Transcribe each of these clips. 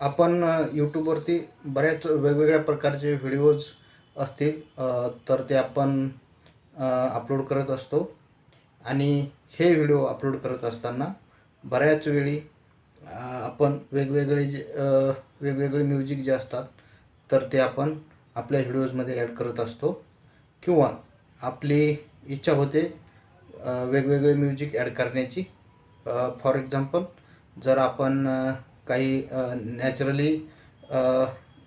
आपण यूट्यूबवरती बऱ्याच वेगवेगळ्या प्रकारचे व्हिडिओज असतील तर ते आपण अपलोड करत असतो. आणि हे व्हिडिओ अपलोड करत असताना बऱ्याच वेळी आपण वेगवेगळे जे वेगवेगळे म्युझिक जे असतात तर ते आपण आपल्या व्हिडिओजमध्ये ॲड करत असतो. किंवा आपली इच्छा होते वेगवेगळे म्युझिक ॲड करण्याची. फॉर एक्झाम्पल जर आपण काही नॅचरली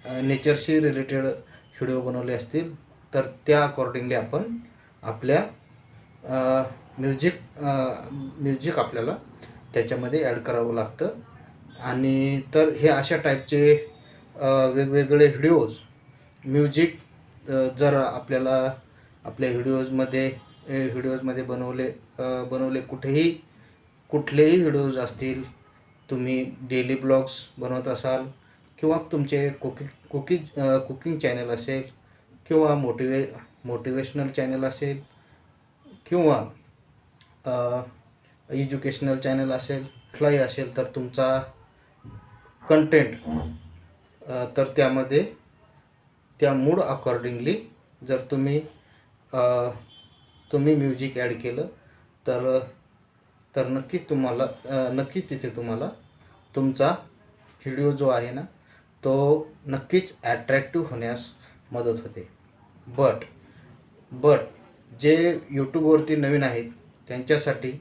नेचरशी रिलेटेड व्हिडिओ बनवले असतील तर त्या अकॉर्डिंगली आपण आपल्या म्युझिक म्युझिक आपल्याला त्याच्यामध्ये ॲड करावं लागतं. आणि तर हे अशा टाईपचे वेगवेगळे व्हिडिओज म्युझिक जर आपल्याला आपल्या व्हिडिओजमध्ये व्हिडिओजमध्ये बनवले बनवले कुठेही कुठलेही व्हिडिओज असतील तुम्ही डेली ब्लॉग्स बनवत असाल किंवा तुमचे कुकिंग कुकिंग कुकिंग चॅनल असेल किंवा मोटिवे मोटिवेशनल चॅनल असेल किंवा एज्युकेशनल चॅनल असेल कुठलाही असेल तर तुमचा कंटेंट तर त्यामध्ये त्या मूड अकॉर्डिंगली जर तुम्ही तुम्ही म्युझिक ॲड केलं तर तर नक्कीच तुम्हाला नक्कीच तिथे तुम्हाला तुमचा व्हिडिओ जो आहे ना तो नक्कीच ॲट्रॅक्टिव्ह होण्यास मदत होते. बट बट जे यूट्यूबवरती नवीन आहेत त्यांच्यासाठी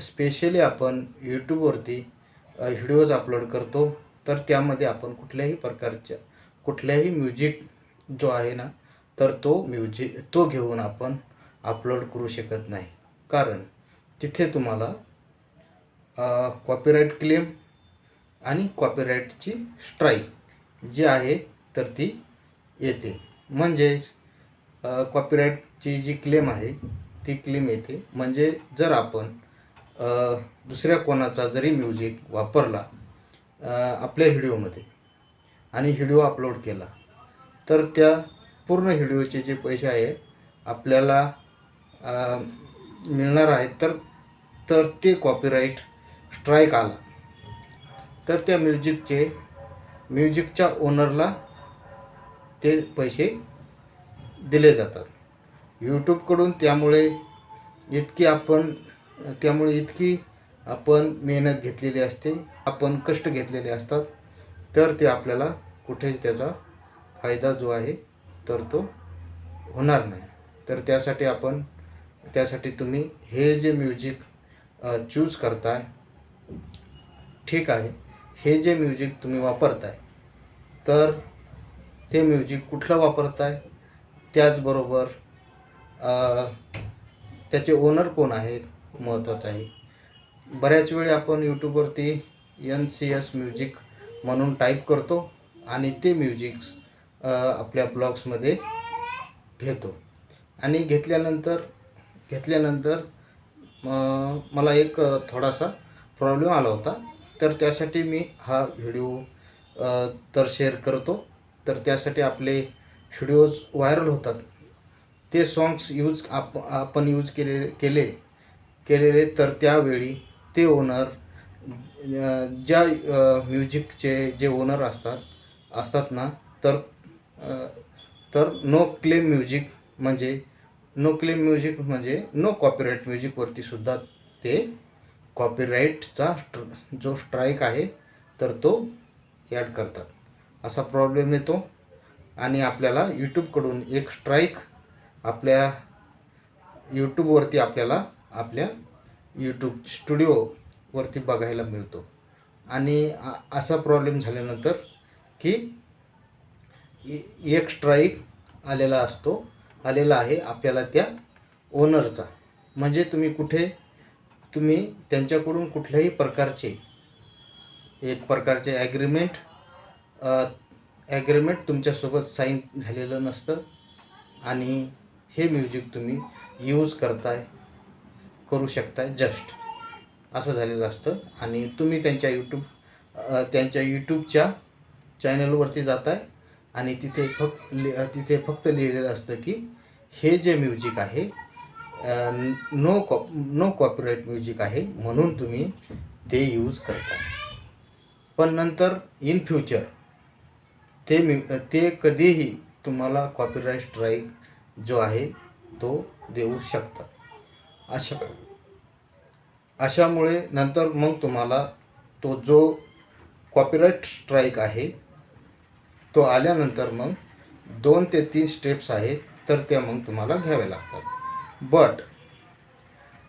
स्पेशली आपण यूट्यूबवरती व्हिडिओज अपलोड करतो. तर त्यामध्ये आपण कुठल्याही प्रकारच्या कुठल्याही म्युझिक जो आहे ना तर तो म्युझिक तो घेऊन आपण अपलोड करू शकत नाही. कारण तिथे तुम्हाला कॉपीराईट क्लेम आणि कॉपीराईटची स्ट्राईक जी आहे तर ती येते. म्हणजेच कॉपीराईटची जी क्लेम आहे ती क्लेम येते. म्हणजे जर आपण दुसऱ्या कोणाचा जरी म्युझिक वापरला आपल्या व्हिडिओमध्ये आणि व्हिडिओ अपलोड केला तर त्या पूर्ण व्हिडिओचे जे पैसे आहे आपल्याला मिळणार आहेत तर तर ते कॉपीराईट स्ट्राईक आला. तर त्या म्युझिकचे म्युझिकच्या ओनरला ते पैसे दिले जातात. यूट्यूबकडून त्यामुळे इतकी आपण त्यामुळे इतकी आपण मेहनत घेतलेली असते आपण कष्ट घेतलेले असतात तर ते आपल्याला कुठेच त्याचा फायदा जो आहे तर तो होणार नाही. तर त्यासाठी आपण त्यासाठी तुम्ही हे जे म्युझिक चूज करताय ठीक आहे. हे जे म्युझिक तुम्ही वापरताय तर ते म्युझिक कुठलं वापरताय? त्याचबरोबर त्याचे ओनर कोण आहेत? महत्त्वाचं आहे. बऱ्याच वेळी आपण यूट्यूबवरती एन सी एस म्युझिक म्हणून टाईप करतो आणि ते म्युझिक्स आपल्या ब्लॉग्समध्ये घेतो. आणि घेतल्यानंतर घेतल्यानंतर मला एक थोडासा प्रॉब्लेम आला होता. तर त्यासाठी मी हा व्हिडिओ तर शेअर करतो. तर त्यासाठी आपले व्हिडिओज व्हायरल होतात. ते सॉंग्स यूज आप आपण यूज केले केले केलेले तर त्यावेळी ते ओनर ज्या म्युझिकचे जे ओनर असतात असतात ना तर तर नो क्लेम म्युझिक म्हणजे नो क्लेम म्युझिक म्हणजे नो कॉपीराईट म्युझिकवरती सुद्धा ते कॉपीराईटचा स्ट्र जो स्ट्राईक आहे तर तो ॲड करतात. असा प्रॉब्लेम येतो. आणि आपल्याला यूट्यूबकडून एक स्ट्राईक आपल्या यूट्यूबवरती आपल्याला आपल्या यूट्यूब स्टुडिओवरती बघायला मिळतो. आणि असा प्रॉब्लेम झाल्यानंतर की एक स्ट्राईक आलेला असतो. आलेला आहे आपल्याला त्या ओनरचा म्हणजे तुम्ही कुठे तुम्ही त्यांच्याकडून कुठल्याही प्रकारचे एक प्रकारचे ॲग्रीमेंट ॲग्रीमेंट तुमच्यासोबत साईन झालेलं नसतं. आणि हे म्युझिक तुम्ही यूज करताय करू शकताय जस्ट असं झालेलं असतं. आणि तुम्ही त्यांच्या यूट्यूब त्यांच्या यूट्यूबच्या चॅनलवरती जाताय. आणि तिथे फक्त लि तिथे फक्त लिहिलेलं असतं की हे जे म्युझिक आहे no cop no copyright music आहे म्हणून तुम्ही ते यूज करता. पण नंतर इन फ्युचर ते म्यु ते कधीही तुम्हाला कॉपीराईट स्ट्राईक जो आहे तो देऊ शकतात अशा अशामुळे नंतर मग तुम्हाला तो जो कॉपीराईट स्ट्राईक आहे तो आल्यानंतर मग दोन ते तीन स्टेप्स आहेत तर त्या मग तुम्हाला घ्याव्या लागतात. बट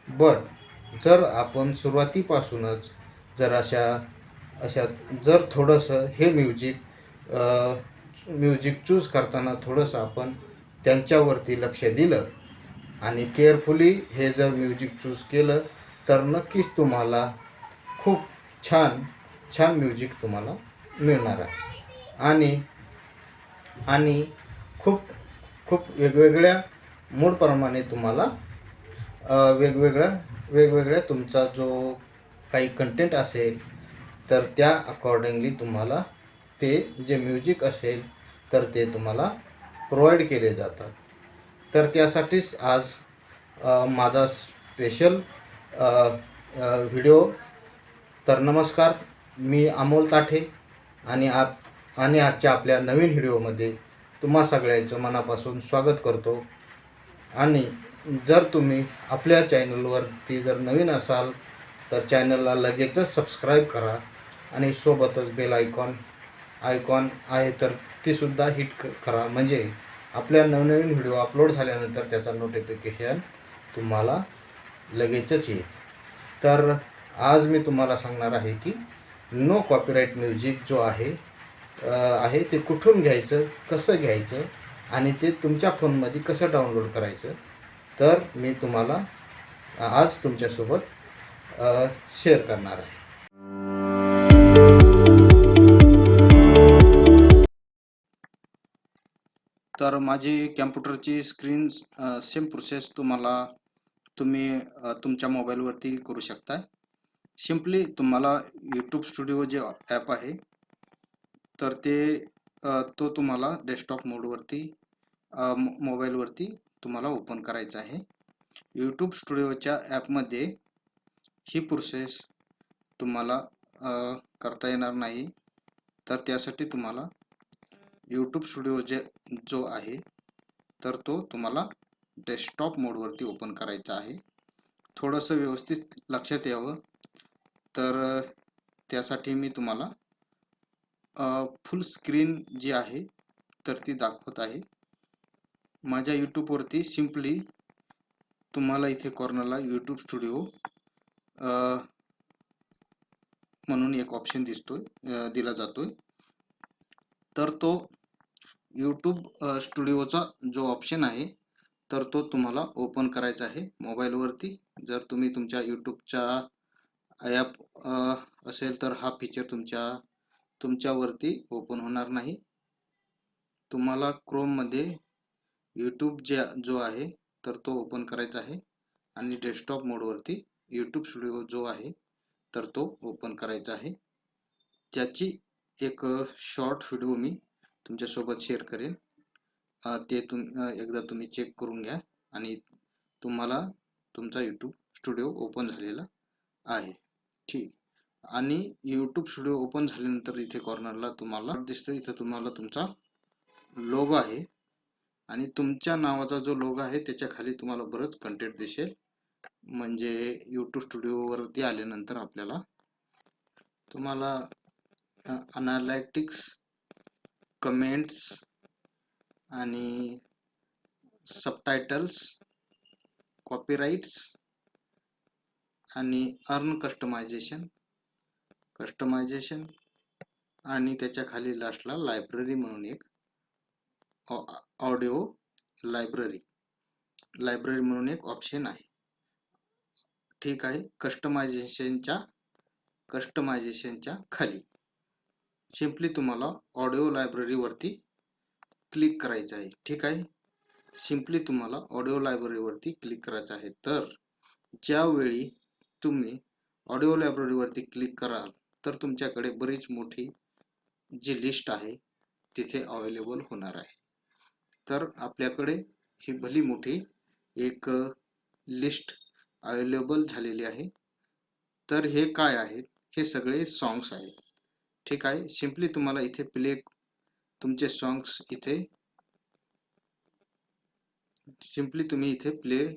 बट जर आपण सुरुवातीपासूनच जर अशा अशा जर थोडंसं हे म्युझिक म्युझिक चूज करताना थोडंसं आपण त्यांच्यावरती लक्ष दिलं आणि केअरफुली हे जर म्युझिक चूज केलं तर नक्कीच तुम्हाला खूप छान छान म्युझिक तुम्हाला मिळणार आहे. आणि आणि खूप खूप वेगवेगळ्या मूडप्रमाणे तुम्हाला वेगवेगळ्या वेगवेगळ्या तुमचा जो काही कंटेंट असेल तर त्या अकॉर्डिंगली तुम्हाला ते जे म्युझिक असेल तर ते तुम्हाला प्रोव्हाइड केले जातात. तर त्यासाठीच आज माझा स्पेशल व्हिडिओ तर नमस्कार मी अमोल ताठे आणि आप आणि आजच्या आपल्या नवीन व्हिडिओमध्ये तुम्हा सगळ्यांचं मनापासून स्वागत करतो. आणि जर तुम्ही आपल्या चॅनलवरती जर नवीन असाल तर चॅनलला लगेचच सबस्क्राईब करा आणि सोबतच बेल आयकॉन आयकॉन आहे तर तीसुद्धा हिट क करा. म्हणजे आपल्या नवनवीन व्हिडिओ अपलोड झाल्यानंतर त्याचा नोटिफिकेशन तुम्हाला लगेचच येईल. तर आज मी तुम्हाला सांगणार आहे की नो कॉपीराईट म्युझिक जो आहे आहे ते कुठून घ्यायचं कसं घ्यायचं आणि ते तुमच्या फोनमध्ये कसं डाउनलोड करायचं तर मी तुम्हाला आज तुमच्यासोबत शेअर करणार आहे. तर माझी कॅम्प्युटरची स्क्रीन सेम प्रोसेस तुम्हाला तुम्ही तुमच्या मोबाईलवरती करू शकता सिम्पली तुम्हाला यूट्यूब स्टुडिओ जे ॲप आहे तर ते तो तुम्हाला डेस्कटॉप मोडवरती मोबाईलवरती तुम्हाला ओपन करायचं आहे. यूट्यूब स्टुडिओच्या ॲपमध्ये ही प्रोसेस तुम्हाला करता येणार नाही. तर त्यासाठी तुम्हाला यूट्यूब स्टुडिओ जे जो आहे तर तो तुम्हाला डेस्कटॉप मोडवरती ओपन करायचा आहे. थोडंसं व्यवस्थित लक्षात यावं. तर त्यासाठी मी तुम्हाला फुल स्क्रीन जी आहे तर ती दाखवत आहे. माझ्या यूट्यूबवरती सिम्पली तुम्हाला इथे कॉर्नरला यूट्यूब स्टुडिओ म्हणून एक ऑप्शन दिसतोय दिला जातोय. तर तो यूट्यूब स्टुडिओचा जो ऑप्शन आहे तर तो तुम्हाला ओपन करायचा आहे मोबाईलवरती जर तुम्ही तुमच्या यूट्यूबच्या ॲप असेल तर हा फीचर तुमच्या तुमच्यावरती ओपन होणार नाही. तुम्हाला क्रोममध्ये यूट्यूब जे जो आहे तर तो ओपन करायचा आहे. आणि डेस्कटॉप मोडवरती यूट्यूब स्टुडिओ जो आहे तर तो ओपन करायचा आहे. त्याची एक शॉर्ट व्हिडिओ मी तुमच्यासोबत शेअर करेन. ते तुम एकदा तुम्ही चेक करून घ्या. आणि तुम्हाला तुमचा यूट्यूब स्टुडिओ ओपन झालेला आहे. ठीक. आणि यूट्यूब स्टुडिओ ओपन झाल्यानंतर इथे कॉर्नरला तुम्हाला दिसतो इथं तुम्हाला तुमचा लोगो आहे. आणि तुमच्या नावाचा जो लोगो आहे त्याच्याखाली तुम्हाला बरंच कंटेंट दिसेल. म्हणजे यूट्यूब स्टुडिओवरती आल्यानंतर आपल्याला तुम्हाला अनालॅटिक्स कमेंट्स आणि सबटायटल्स कॉपीराईट्स आणि अर्न कस्टमायझेशन कस्टमायझेशन आणि त्याच्याखाली लास्टला लायब्ररी म्हणून एक ऑडिओ लायब्ररी लायब्ररी म्हणून एक ऑप्शन आहे. ठीक आहे कस्टमायझेशनच्या कस्टमायझेशनच्या खाली. सिम्पली तुम्हाला ऑडिओ लायब्ररीवरती क्लिक करायचं आहे. ठीक आहे? सिम्पली तुम्हाला ऑडिओ लायब्ररीवरती क्लिक करायचं आहे. तर ज्यावेळी तुम्ही ऑडिओ लायब्ररीवरती क्लिक कराल तर तुमच्याकडे बरीच मोठी जी लिस्ट आहे तिथे अवेलेबल होणार आहे. तर आपल्याकडे ही भली मोठी एक लिस्ट अवेलेबल झालेली आहे. तर हे काय आहेत? हे सगळे सॉन्ग्स आहेत. ठीक आहे? सिम्पली तुम्हाला इथे प्ले तुमचे सॉन्ग्स इथे सिम्पली तुम्ही इथे प्ले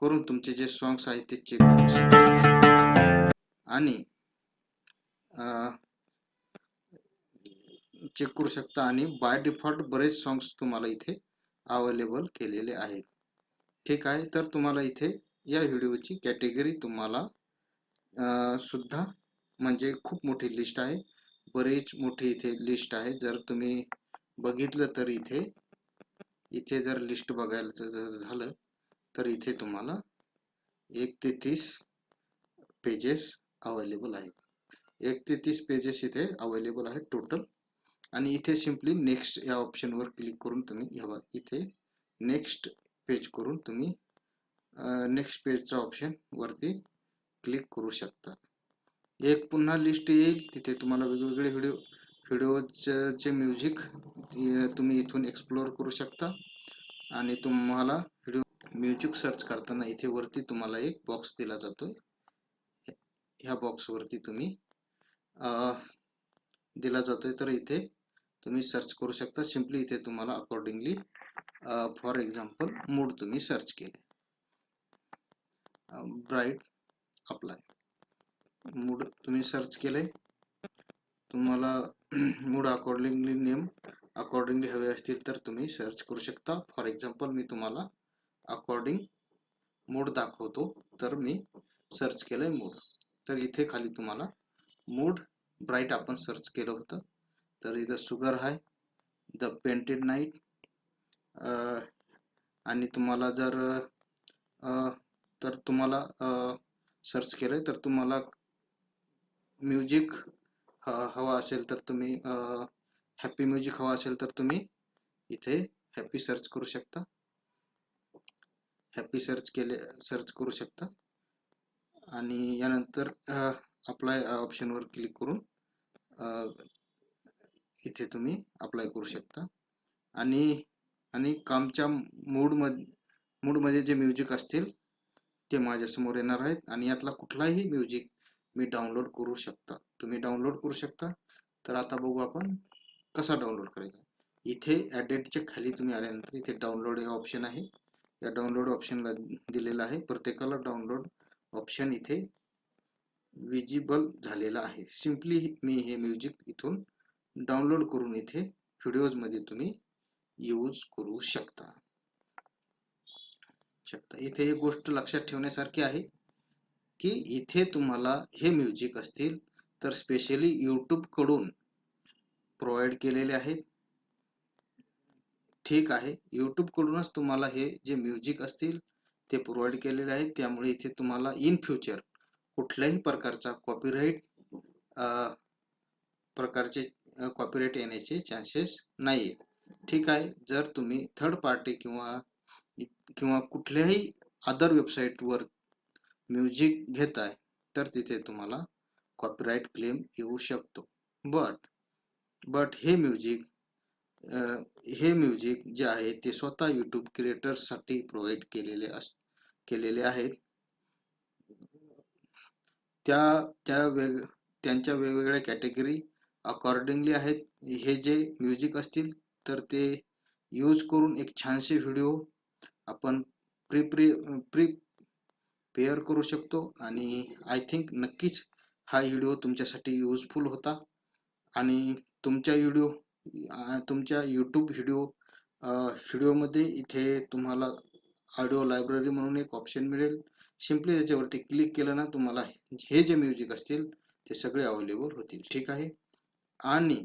करून तुमचे जे सॉन्ग्स आहेत ते चेक करू शकता. आणि चेक करू शकता आणि बाय डिफॉल्ट बरेच सॉंग्स तुम्हाला इथे अवेलेबल केलेले आहेत. ठीक आहे तर तुम्हाला इथे या व्हिडिओची कॅटेगरी तुम्हाला सुद्धा म्हणजे खूप मोठी लिस्ट आहे. बरीच मोठी इथे लिस्ट आहे. जर तुम्ही बघितलं तर इथे इथे जर लिस्ट बघायला जर झालं तर इथे तुम्हाला एक ते तीस पेजेस अवेलेबल आहेत. एक ते तीस पेजेस इथे अवेलेबल आहेत टोटल आणि इथे सिम्पली नेक्स्ट या ऑप्शनवर क्लिक करून तुम्ही ह्या इथे नेक्स्ट पेज करून तुम्ही नेक्स्ट पेजचा ऑप्शन वरती क्लिक करू शकता. एक पुन्हा लिस्ट येईल. तिथे तुम्हाला वेगवेगळे व्हिडिओ व्हिडिओचे म्युझिक तुम्ही इथून एक्सप्लोअर करू शकता. आणि तुम्हाला व्हिडिओ म्युझिक सर्च करताना इथे वरती तुम्हाला एक बॉक्स दिला जातो ह्या बॉक्सवरती तुम्ही दिला जातोय. तर इथे तुम्ही सर्च करू शकता. सिम्पली इथे तुम्हाला अकॉर्डिंगली फॉर एक्झाम्पल मूड तुम्ही सर्च केले. ब्राईट अप्लाय मूड तुम्ही सर्च केले. तुम्हाला मूड अकॉर्डिंगली नेम अकॉर्डिंगली हवे असतील तर तुम्ही सर्च करू शकता. फॉर एक्झाम्पल मी तुम्हाला अकॉर्डिंग मूड दाखवतो. तर मी सर्च केलंय मूड तर इथे खाली तुम्हाला मूड ब्राईट आपण सर्च केलं होतं. तर इथं sugar high the painted night आणि तुम्हाला जर तर तुम्हाला सर्च केलं तर तुम्हाला म्युझिक हवा असेल तर तुम्ही हॅपी म्युझिक हवा असेल तर तुम्ही इथे हॅपी सर्च करू शकता. हॅपी सर्च केले सर्च करू शकता. आणि यानंतर अप्लाय ऑप्शनवर क्लिक करून इथे तुम्ही अप्लाय करू शकता. आणि आणि कामच्या मूडमध्ये मूडमध्ये जे म्युझिक असतील ते माझ्यासमोर येणार आहेत. आणि यातला कुठलाही म्युझिक मी डाउनलोड करू शकता. तुम्ही डाउनलोड करू शकता. तर आता बघू आपण कसा डाउनलोड करायचा? इथे ॲडेटच्या खाली तुम्ही आल्यानंतर इथे डाउनलोड हे ऑप्शन आहे. या डाउनलोड ऑप्शनला दिलेलं आहे. प्रत्येकाला डाउनलोड ऑप्शन इथे विजिबल झालेला आहे. सिम्पली मी हे म्युझिक इथून डाउनलोड करून इथे व्हिडिओजमध्ये तुम्ही यूज करू शकता. शकता. इथे एक गोष्ट लक्षात ठेवण्यासारखी आहे की इथे तुम्हाला हे म्युझिक असतील तर स्पेशली यूट्यूबकडून प्रोव्हाइड केलेले आहेत ठीक आहे. यूट्यूबकडूनच तुम्हाला हे जे म्युझिक असतील ते प्रोव्हाइड केलेले आहेत. त्यामुळे इथे तुम्हाला इन फ्युचर कुठल्याही प्रकारचा कॉपीराईट प्रकारचे कॉपीराईट येण्याचे चान्सेस नाही आहेत ठीक आहे जर तुम्ही थर्ड पार्टी किंवा किंवा कुठल्याही अदर वेबसाईटवर म्युझिक घेताय तर तिथे तुम्हाला कॉपीराईट क्लेम येऊ शकतो. बट बट हे म्युझिक हे म्युझिक जे आहे ते स्वतः यूट्यूब क्रिएटर्ससाठी प्रोव्हाइड केलेले अस केलेले आहेत. त्या त्या वेग त्यांच्या वेगवेगळ्या कॅटेगरी अकॉर्डिंगली आहेत. हे जे म्युझिक असतील तर ते यूज करून एक छानसे व्हिडिओ आपण प्री प्री प्री पेअर करू शकतो. आणि आय थिंक नक्कीच हा व्हिडिओ तुमच्यासाठी यूजफुल होता. आणि तुमच्या व्हिडिओ तुमच्या यूट्यूब व्हिडिओ व्हिडिओमध्ये इथे तुम्हाला ऑडिओ लायब्ररी म्हणून एक ऑप्शन मिळेल. सिम्पली त्याच्यावरती क्लिक केलं ना तुम्हाला हे जे म्युझिक असतील ते सगळे अवेलेबल होतील. ठीक आहे? आणि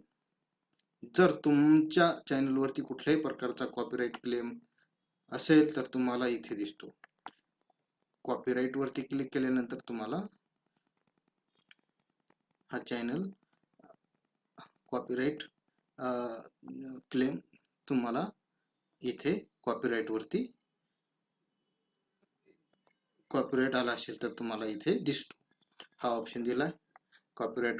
जर तुमच्या चॅनलवरती कुठल्याही प्रकारचा कॉपीराईट क्लेम असेल तर तुम्हाला इथे दिसतो. कॉपीराईटवरती क्लिक केल्यानंतर तुम्हाला हा चॅनल कॉपीराईट क्लेम तुम्हाला इथे कॉपीराईटवरती कॉपीराईट आला असेल तर तुम्हाला इथे दिसतो. हा ऑप्शन दिला आहे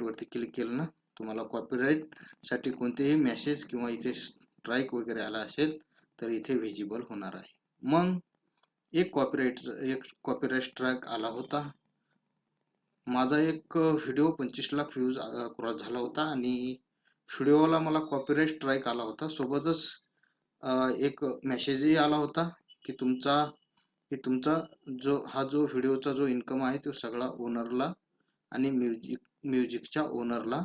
वरती क्लिक केलं ना तुम्हाला कॉपीराइटसाठी कोणतेही मेसेज किंवा इथे स्ट्राईक वगैरे आला असेल तर इथे व्हिजिबल होणार आहे. मग एक कॉपीराईट एक कॉपीराईट स्ट्राईक आला होता. माझा एक व्हिडिओ पंचवीस लाख व्ह्यूज क्रॉस झाला होता आणि व्हिडिओला मला कॉपीराईट स्ट्राईक आला होता. सोबतच एक मेसेजही आला होता की तुमचा की तुमचा जो हा जो व्हिडिओचा जो इन्कम आहे तो सगळा ओनरला आणि म्युझिक म्युझिकच्या ओनरला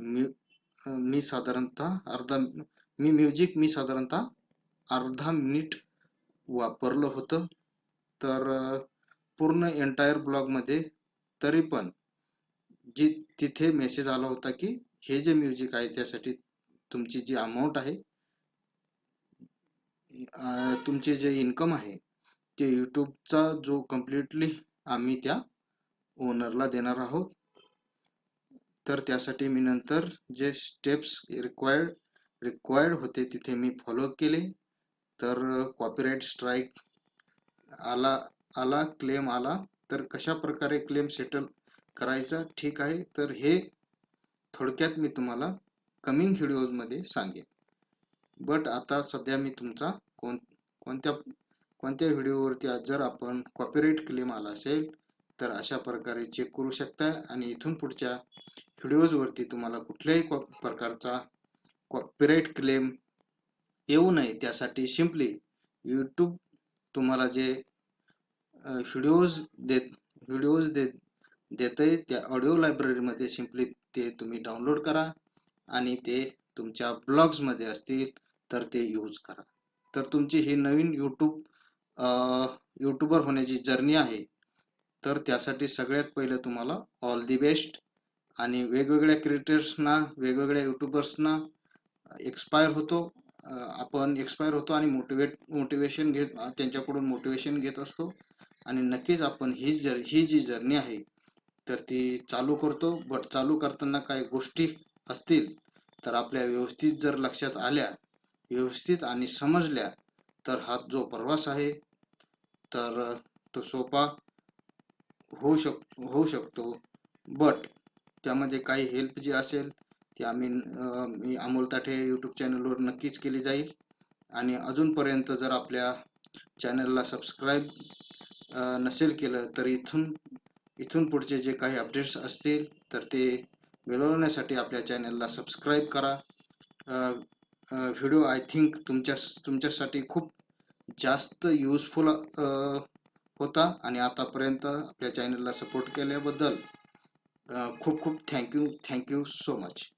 मी मी साधारणतः अर्धा मी म्युझिक मी साधारणतः अर्धा मिनिट वापरलं होतं. तर पूर्ण एंटायर ब्लॉगमध्ये तरी पण जी तिथे मेसेज आला होता की हे जे म्युझिक आहे त्यासाठी तुमची जी अमाऊंट आहे तुमचे जे इन्कम आहे ते यूट्यूबचा जो कम्प्लिटली आम्ही त्या ओनरला देणार आहोत. तर त्यासाठी मी नंतर जे स्टेप्स रिक्वायर्ड रिक्वायर्ड होते तिथे मी फॉलो केले. तर कॉपीराईट स्ट्राईक आला आला क्लेम आला. तर कशा प्रकारे क्लेम सेटल करायचा ठीक आहे. तर हे थोडक्यात मी तुम्हाला कमिंग व्हिडिओजमध्ये सांगेन. बट आता सध्या मी तुमचा कोण कोणत्या कोणत्या व्हिडिओवरती जर आपण कॉपीराईट क्लेम आला असेल तर अशा प्रकारे चेक करू शकता आणि इथून पुढच्या व्हिडिओजवरती तुम्हाला कुठल्याही कॉ प्रकारचा कॉपीराईट क्लेम येऊ नये. त्यासाठी सिम्पली यूट्यूब तुम्हाला जे व्हिडिओज देत व्हिडिओज देत देतंय त्या ऑडिओ लायब्ररीमध्ये सिम्पली ते तुम्ही डाउनलोड करा आणि ते तुमच्या ब्लॉग्समध्ये असतील तर ते यूज करा. तर तुमची ही नवीन यूट्यूब यूट्यूबर होण्याची जर्नी आहे. तर त्यासाठी सगळ्यात पहिलं तुम्हाला ऑल दी बेस्ट आणि वेगवेगळ्या क्रिएटर्सना वेगवेगळ्या यूट्यूबर्सना एक्सपायर होतो. आपण एक्सपायर होतो आणि मोटिवेट मोटिवेशन घेत त्यांच्याकडून मोटिवेशन घेत असतो. आणि नक्कीच आपण ही जर ही जी जर्नी आहे तर ती चालू करतो. बट चालू करताना काही गोष्टी असतील तर आपल्या व्यवस्थित जर लक्षात आल्या व्यवस्थित आणि समजल्या तर हा जो प्रवास आहे तर तो सोपा होऊ शक होऊ शकतो. बट त्यामध्ये काही हेल्प जी असेल ती आम्ही मी अमोल ताठे यूट्यूब चॅनलवर नक्कीच केली जाईल. आणि अजूनपर्यंत जर आपल्या चॅनलला सबस्क्राईब नसेल केलं तर इथून इथून पुढचे जे काही अपडेट्स असतील तर ते मिळवण्यासाठी आपल्या चॅनलला सबस्क्राईब करा. व्हिडिओ आय थिंक तुमच्या तुमच्यासाठी खूप जास्त यूजफुल होता आणि आतापर्यंत आपल्या चॅनलला सपोर्ट केल्याबद्दल खूप खूप थँक्यू थँक्यू सो मच